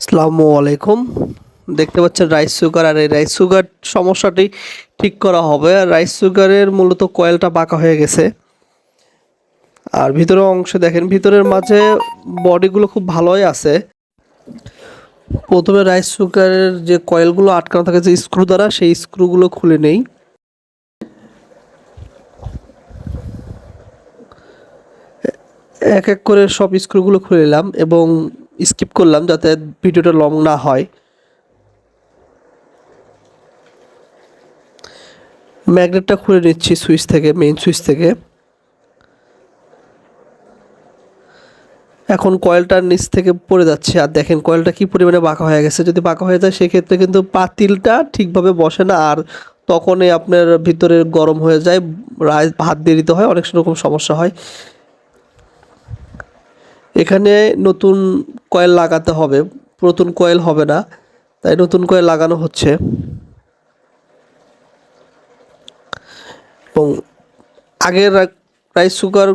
আসসালামু আলাইকুম। দেখতে পাচ্ছেন রাইস সুগার, আর এই রাইস সুগার সমস্যাটি ঠিক করা হবে। আর রাইস সুগারের মূলত কয়েলটা বাঁকা হয়ে গেছে। আর ভিতরের অংশে দেখেন, ভিতরের মাঝে বডিগুলো খুব ভালোই আছে। প্রথমে রাইস সুগারের যে কয়েলগুলো আটকানো থাকে, যে স্ক্রু দ্বারা, সেই স্ক্রুগুলো খুলে নেই। এক এক করে সব স্ক্রুগুলো খুলে নিলাম এবং স্কিপ করলাম যাতে ভিডিওটা লং না হয়। ম্যাগনেটটা খুলে নিচ্ছি সুইচ থেকে মেইন সুইচ থেকে। এখন কয়েলটার নিচ থেকে পড়ে যাচ্ছে। আর দেখেন, কয়েলটা কি পরিমাণে বাঁকা হয়ে গেছে। যদি বাঁকা হয়ে যায়, সেক্ষেত্রে কিন্তু পাতিলটা ঠিকভাবে বসে না। আর তখনই আপনার ভিতরে গরম হয়ে যায় রাইস ভাত দিয়ে দিতে হয়, অনেক রকম সমস্যা হয়। এখানে নতুন কয়েল লাগাতে হবে। নতুন কয়েল হবে না। তাই নতুন কয়েল লাগানো হচ্ছে। এবং আগের রাইস কুকার,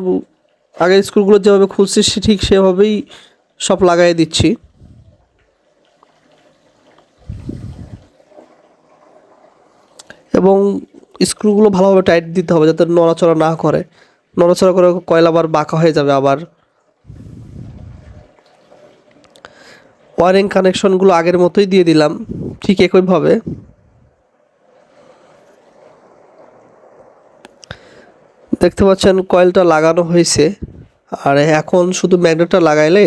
আগের স্ক্রুগুলো যেভাবে খুলছি ঠিক সেভাবেই সব লাগাই দিচ্ছি। এবং স্ক্রুগুলো ভালোভাবে টাইট দিতে হবে যাতে নড়াচড়া না করে। নড়াচড়া করে কয়েল আবার বাঁকা হয়ে যাবে আবার। ওয়ারিং কানেকশনগুলো আগের মতোই দিয়ে দিলাম, ঠিক একইভাবে। দেখতে পাচ্ছেন কয়েলটা লাগানো হয়েছে, আর এখন শুধু ম্যাগনেটটা লাগাইলে